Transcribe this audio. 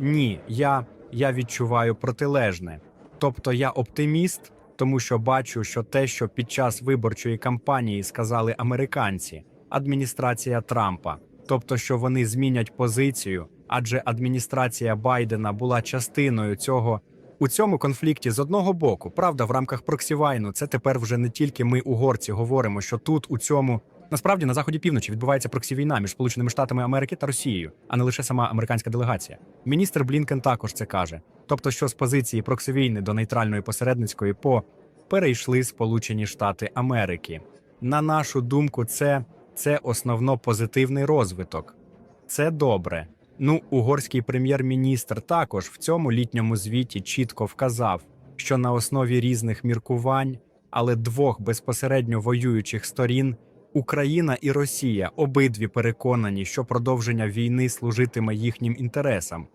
Ні, я, я відчуваю протилежне. Тобто я оптиміст, тому що бачу, що те, що під час виборчої кампанії сказали американці, адміністрація Трампа, тобто, що вони змінять позицію, адже адміністрація Байдена була частиною цього. У цьому конфлікті з одного боку, правда, в рамках проксівайну, це тепер вже не тільки ми, угорці, говоримо, що тут у цьому насправді на заході півночі відбувається проксівійна між Сполученими Штатами Америки та Росією, а не лише сама американська делегація. Міністр Блінкен також це каже. Тобто, що з позиції проксивійни до нейтральної посередницької по перейшли Сполучені Штати Америки. На нашу думку, це, це основно позитивний розвиток. Це добре. Ну, угорський прем'єр-міністр також в цьому літньому звіті чітко вказав, що на основі різних міркувань, але двох безпосередньо воюючих сторін, Україна і Росія обидві переконані, що продовження війни служитиме їхнім інтересам.